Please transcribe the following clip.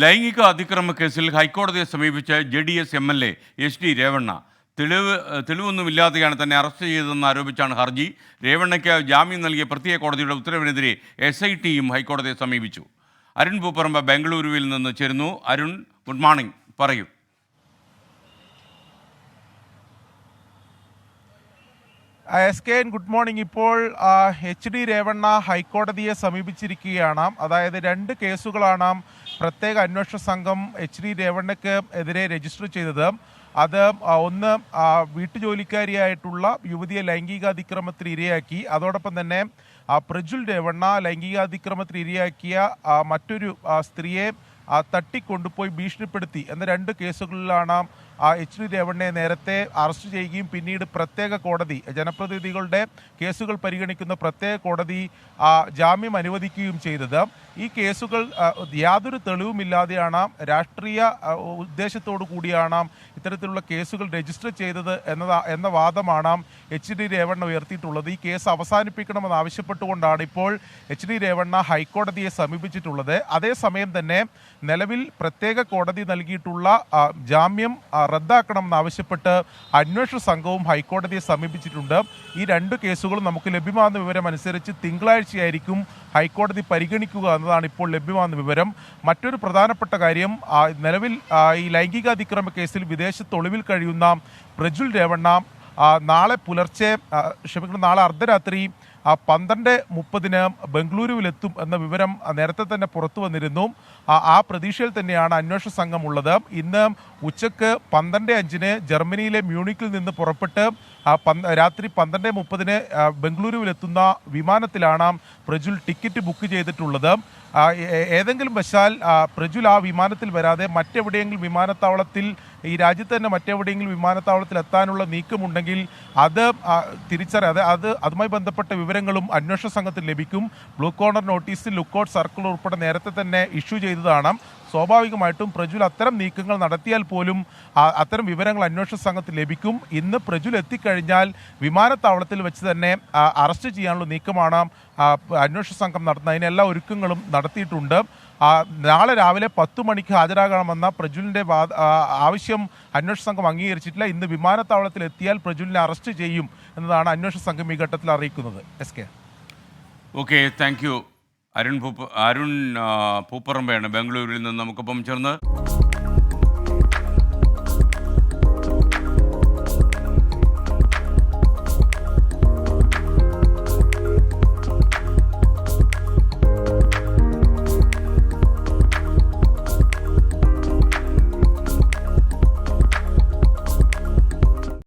ലൈംഗിക അതിക്രമ കേസിൽ ഹൈക്കോടതിയെ സമീപിച്ച J D S M L A H D Revanna. തെളിവ് തെളിവൊന്നുമില്ലാതെയാണ് തന്നെ അറസ്റ്റ് ചെയ്തതെന്ന് ആരോപിച്ചാണ് ഹർജി. രേവണ്ണയ്ക്ക് ജാമ്യം നൽകിയ പ്രത്യേക കോടതിയുടെ ഉത്തരവിനെതിരെ എസ് ഐ ടിയും ഹൈക്കോടതിയെ സമീപിച്ചു. അരുൺ പൂപ്പറമ്പ ബംഗളൂരുവിൽ നിന്ന് ചേരുന്നു. Arun good morning. പറയൂ. S K N good morning. ഇപ്പോൾ എച്ച് ഡി രേവണ്ണ ഹൈക്കോടതിയെ സമീപിച്ചിരിക്കുകയാണ്. അതായത് രണ്ട് കേസുകളാണ് പ്രത്യേക അന്വേഷണ സംഘം എച്ച് ഡി രേവണ്ണയ്ക്ക് എതിരെ രജിസ്റ്റർ ചെയ്തത്. അത് ഒന്ന് വീട്ടുജോലിക്കാരിയായിട്ടുള്ള യുവതിയെ ലൈംഗികാതിക്രമത്തിന് ഇരയാക്കി. അതോടൊപ്പം തന്നെ പ്രജുൽ രേവണ്ണ ലൈംഗികാതിക്രമത്തിന് ഇരയാക്കിയ മറ്റൊരു സ്ത്രീയെ തട്ടിക്കൊണ്ടുപോയി ഭീഷണിപ്പെടുത്തി എന്ന രണ്ട് കേസുകളിലാണ് ആ എച്ച് ഡി രേവണ്ണയെ നേരത്തെ അറസ്റ്റ് ചെയ്യുകയും പിന്നീട് പ്രത്യേക കോടതി ജനപ്രതിനിധികളുടെ കേസുകൾ പരിഗണിക്കുന്ന പ്രത്യേക കോടതി ആ, ജാമ്യം അനുവദിക്കുകയും ചെയ്തത്. ഈ കേസുകൾ യാതൊരു തെളിവുമില്ലാതെയാണ് രാഷ്ട്രീയ ആ, ഉദ്ദേശത്തോടു കൂടിയാണ് ഇത്തരത്തിലുള്ള കേസുകൾ രജിസ്റ്റർ ചെയ്തത് എന്നതാ എന്ന വാദമാണ് എച്ച് ഡി രേവണ്ണ ഉയർത്തിയിട്ടുള്ളത്. ഈ കേസ് അവസാനിപ്പിക്കണമെന്ന് ആവശ്യപ്പെട്ടുകൊണ്ടാണ് ഇപ്പോൾ എച്ച് ഡി രേവണ്ണ ഹൈക്കോടതിയെ സമീപിച്ചിട്ടുള്ളത്. അതേസമയം തന്നെ നിലവിൽ പ്രത്യേക കോടതി നൽകിയിട്ടുള്ള ജാമ്യം റദ്ദാക്കണം റദ്ദാക്കണമെന്ന് ആവശ്യപ്പെട്ട് അന്വേഷണ സംഘവും ഹൈക്കോടതിയെ സമീപിച്ചിട്ടുണ്ട്. ഈ രണ്ട് കേസുകളും നമുക്ക് ലഭ്യമാകുന്ന വിവരം അനുസരിച്ച് തിങ്കളാഴ്ചയായിരിക്കും ഹൈക്കോടതി പരിഗണിക്കുക എന്നതാണ് ഇപ്പോൾ ലഭ്യമാകുന്ന വിവരം. മറ്റൊരു പ്രധാനപ്പെട്ട കാര്യം നിലവിൽ ഈ ഈ ലൈംഗികാതിക്രമ കേസിൽ വിദേശത്ത് ഒളിവിൽ കഴിയുന്ന പ്രജുൽ രേവണ്ണ നാളെ പുലർച്ചെ ക്ഷമിക്കണം നാളെ അർദ്ധരാത്രി ആ, പന്ത്രണ്ട് മുപ്പതിന് ബംഗളൂരുവിലെത്തും എന്ന വിവരം നേരത്തെ തന്നെ പുറത്തു വന്നിരുന്നു. ആ, പ്രതീക്ഷയിൽ തന്നെയാണ് അന്വേഷണ സംഘം ഉള്ളത്. ഇന്ന് ഉച്ചയ്ക്ക് പന്ത്രണ്ട് അഞ്ചിന് ജർമ്മനിയിലെ മ്യൂണിക്കിൽ നിന്ന് പുറപ്പെട്ട് രാത്രി പന്ത്രണ്ട് മുപ്പതിന് ബംഗളൂരുവിലെത്തുന്ന വിമാനത്തിലാണ് പ്രജുൽ ടിക്കറ്റ് ബുക്ക് ചെയ്തിട്ടുള്ളത്. ഏതെങ്കിലും വശാൽ പ്രജുൽ ആ വിമാനത്തിൽ വരാതെ മറ്റെവിടെയെങ്കിലും വിമാനത്താവളത്തിൽ ഈ രാജ്യത്ത് തന്നെ മറ്റെവിടെയെങ്കിലും വിമാനത്താവളത്തിൽ എത്താനുള്ള നീക്കമുണ്ടെങ്കിൽ അത് തിരിച്ചറിയാതെ അത് അതുമായി ബന്ധപ്പെട്ട വിവരങ്ങളും അന്വേഷണ സംഘത്തിന് ലഭിക്കും. ബ്ലൂ കോർണർ നോട്ടീസിൽ ലുക്കൌട്ട് സർക്കിൾ ഉൾപ്പെടെ നേരത്തെ തന്നെ ഇഷ്യൂ ചെയ്തതാണ് സ്വാഭാവികമായിട്ടും പ്രജുൽ അത്തരം നീക്കങ്ങൾ നടത്തിയാൽ പോലും അത്തരം വിവരങ്ങൾ അന്വേഷണ സംഘത്തിൽ ലഭിക്കും. ഇന്ന് പ്രജുൽ എത്തിക്കഴിഞ്ഞാൽ വിമാനത്താവളത്തിൽ വെച്ച് തന്നെ അറസ്റ്റ് ചെയ്യാനുള്ള നീക്കമാണ് അന്വേഷണ സംഘം നടത്തുന്നത്. അതിനെല്ലാ ഒരുക്കങ്ങളും നടത്തിയിട്ടുണ്ട്. നാളെ രാവിലെ പത്ത് മണിക്ക് ഹാജരാകണമെന്ന പ്രജുലിന്റെ വാ ആവശ്യം അന്വേഷണ സംഘം അംഗീകരിച്ചിട്ടില്ല. ഇന്ന് വിമാനത്താവളത്തിൽ എത്തിയാൽ പ്രജുലിനെ അറസ്റ്റ് ചെയ്യും എന്നതാണ് അന്വേഷണ സംഘം ഈ ഘട്ടത്തിൽ അറിയിക്കുന്നത്. S K. Okay thank you. Arun Pooppa Arun പൂപ്പറമ്പയാണ് ബംഗളൂരുവിൽ നിന്ന് നമുക്കൊപ്പം ചേർന്ന്